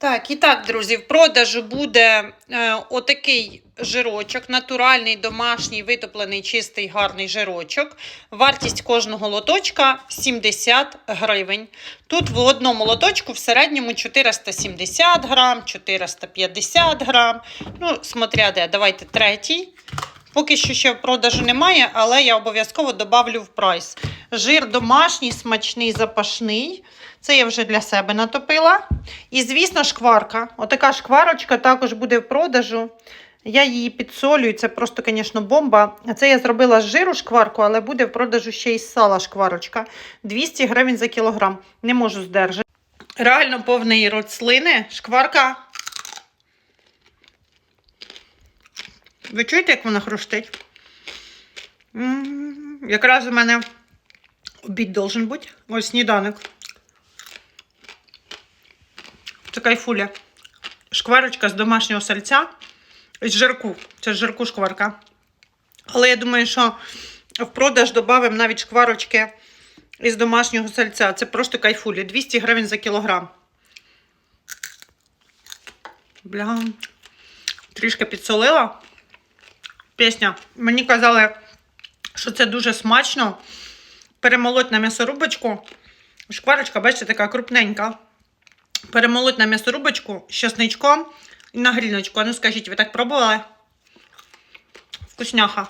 Так, і так, друзі, в продажу буде е, отакий жирочок, натуральний, домашній, витоплений, чистий, гарний жирочок. Вартість кожного лоточка 70 гривень. Тут в одному лоточку в середньому 470 грам, 450 грам. Ну, смотря де, давайте третій. Поки що ще в продажу немає, але я обов'язково добавлю в прайс. Жир домашній, смачний, запашний. Це я вже для себе натопила. І, звісно, шкварка. Отака шкварочка також буде в продажу. Я її підсолюю, це просто, звісно, бомба. Це я зробила з жиру шкварку, але буде в продажу ще й сала шкварочка. 200 гривень за кілограм. Не можу здержати. Реально повний рот слини. Шкварка. Ви чуєте, як вона хрустить? Якраз у мене обід должен бути. Ось сніданок. Це кайфуля. Шкварочка з домашнього сальця. З жирку. Це з жирку шкварка. Але я думаю, що в продаж додамо навіть шкварочки із домашнього сальця. Це просто кайфулі. 200 гривень за кілограм. Бля. Трішки підсолила. Пісня. Мені казали, що це дуже смачно. Перемолоть на м'ясорубочку. Шкварочка, бачите, така крупненька. Перемолоть на м'ясорубочку з чесничком і на гріночку. А ну скажіть, ви так пробували? Вкусняха.